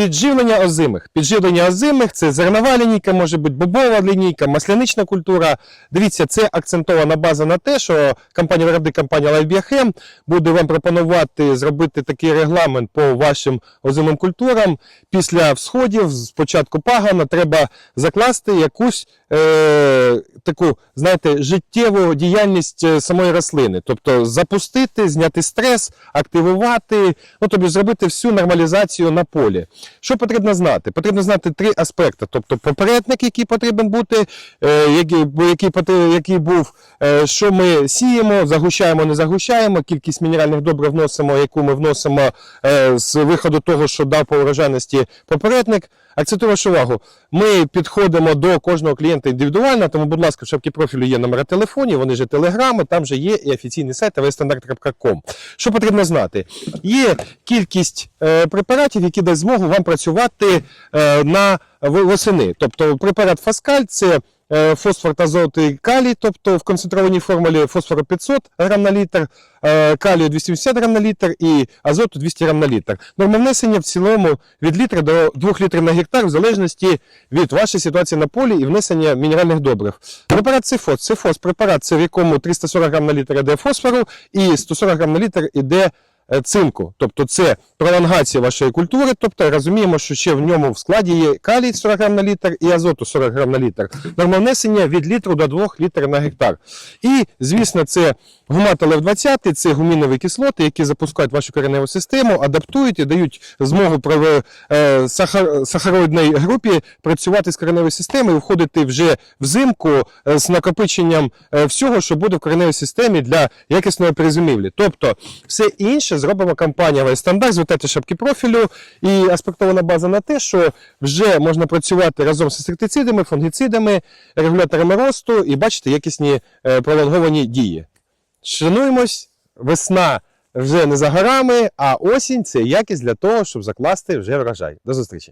Підживлення озимих. Підживлення озимих це зернова лінійка, може бути бобова лінійка, маслянична культура. Дивіться, це акцентована база на те, що компанія виробник компанія LifeBiochem буде вам пропонувати зробити такий регламент по вашим озимим культурам. Після всходів, з початку пагана, треба закласти якусь е, таку, знаєте, життєву діяльність е, самої рослини. Тобто запустити, зняти стрес, активувати, ну тобто зробити всю нормалізацію на полі. Що потрібно знати? Потрібно знати три аспекти: тобто попередник, який потрібен бути, е, який, який, який був, е, що ми сіємо, загущаємо, не загущаємо, кількість мінеральних добрив вносимо, яку ми вносимо е, з виходу того, що дав по урожайності попередник. Акцентую вашу увагу. Ми підходимо до кожного клієнта індивідуально, тому, будь ласка, в шапці профілю є номери телефонів, вони ж телеграми, там же є і офіційний сайт avstandard.com. Що потрібно знати? Є кількість е, препаратів, які дасть змогу вам працювати е, на восени. Тобто препарат Фаскаль це фосфор та азот і калій, тобто в концентрованій формулі фосфору 500 грам на літр, е, калію 280 грам на літр і азоту 200 грам на літр. Норма внесення в цілому від літра до 2 літрів на гектар в залежності від вашої ситуації на полі і внесення мінеральних добрив. Препарат Цифос. Цифос препарат, це в якому 340 грам на літр іде фосфору і 140 грам на літр іде е, цинку. Тобто це пролонгація вашої культури. Тобто розуміємо, що ще в ньому в складі є калій 40 грам на літр і азоту 40 грам на літр. Норма внесення від літру до 2 літрів на гектар. І, звісно, це гумат лев 20 це гумінові кислоти, які запускають вашу кореневу систему, адаптують і дають змогу при е, сахар, сахароїдній групі працювати з кореневою системою входити вже взимку е, з накопиченням е, всього, що буде в кореневій системі для якісної перезимівлі. Тобто, все інше зробимо компанія стандарт, звертайте шапки профілю і аспектована база на те, що вже можна працювати разом з інсектицидами, фунгіцидами, регуляторами росту і бачити якісні е, пролонговані дії. Шануємось, весна вже не за горами, а осінь це якість для того, щоб закласти вже врожай. До зустрічі!